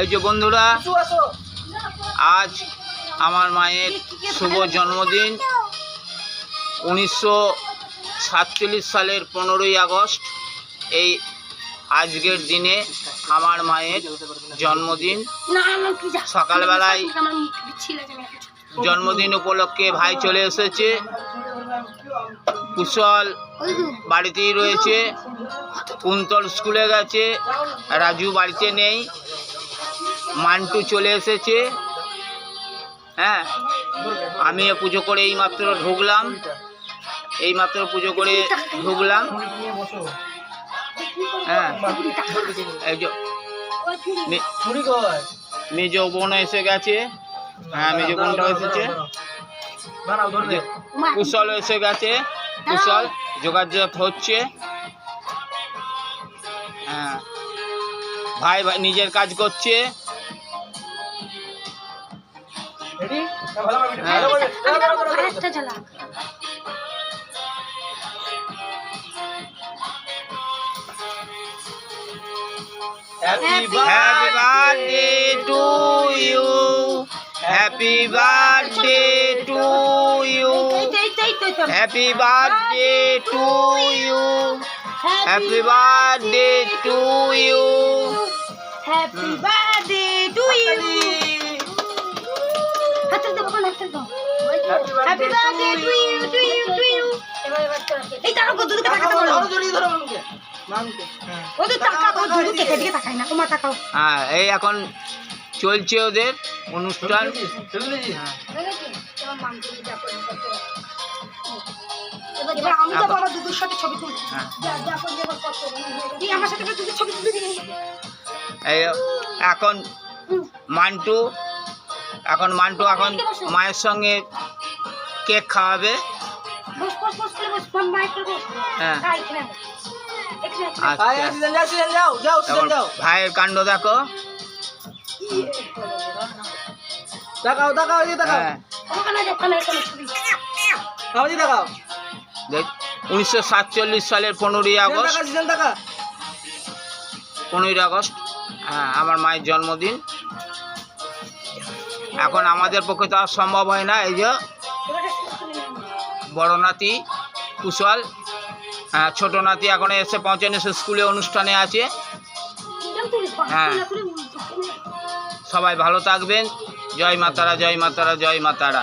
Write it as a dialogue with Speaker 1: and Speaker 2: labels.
Speaker 1: এই যে বন্ধুরা আজ আমার মায়ের শুভ জন্মদিন উনিশশো সাতচল্লিশ সালের পনেরোই আগস্ট। এই আজকের দিনে আমার মায়ের জন্মদিন। সকালবেলায় জন্মদিন উপলক্ষে ভাই চলে এসেছে। কুশল বাড়িতেই রয়েছে কুন্তল স্কুলে গেছে রাজু বাড়িতে নেই মান্টু চলে এসেছে হ্যাঁ আমিও পুজো করে এই মাত্র ঢুকলাম এই মাত্র পুজো করে ঢুকলাম হ্যাঁ মেজ বোন এসে গেছে হ্যাঁ মেজ বোনটাও এসেছে কুশল এসে গেছে কুশল যোগাযোগ হচ্ছে হ্যাঁ ভাই ভাই নিজের কাজ করছে হ্যাঁ। Happy birthday to you. Happy birthday. Happy birthday to you. Happy birthday to you.
Speaker 2: Happy birthday to you হাতের দাও কোন হাতের দাও happy birthday to you to you to you এই তার ও তো তাকাই না। তোমার
Speaker 1: হ্যাঁ এই এখন চলছে ওদের অনুষ্ঠান। হ্যাঁ।
Speaker 2: এবার আমি তো বাবা দুটোর সাথে ছবি তুলছি
Speaker 1: হ্যাঁ।
Speaker 2: আমার সাথে ছবি তুলে
Speaker 1: এখন মান্টু এখন মান্টু এখন মায়ের সঙ্গে কেক খাওয়াবে। ভাইয়ের কাণ্ড দেখো।
Speaker 3: দেখাও দেখাও দেখাও।
Speaker 2: হ্যাঁ।
Speaker 3: দেখাও।
Speaker 1: দেখ উনিশশো সাতচল্লিশ সালের পনেরোই আগস্ট। পনেরোই আগস্ট হ্যাঁ আমার মায়ের জন্মদিন। এখন আমাদের পক্ষে তো আর সম্ভব হয় না এই যে বড় নাতি কুশল হ্যাঁ ছোটো নাতি এখন এসে পৌঁছানো স্কুলে অনুষ্ঠানে আছে। হ্যাঁ। সবাই ভালো থাকবেন। জয় মাতারা জয় মাতারা জয় মাতারা।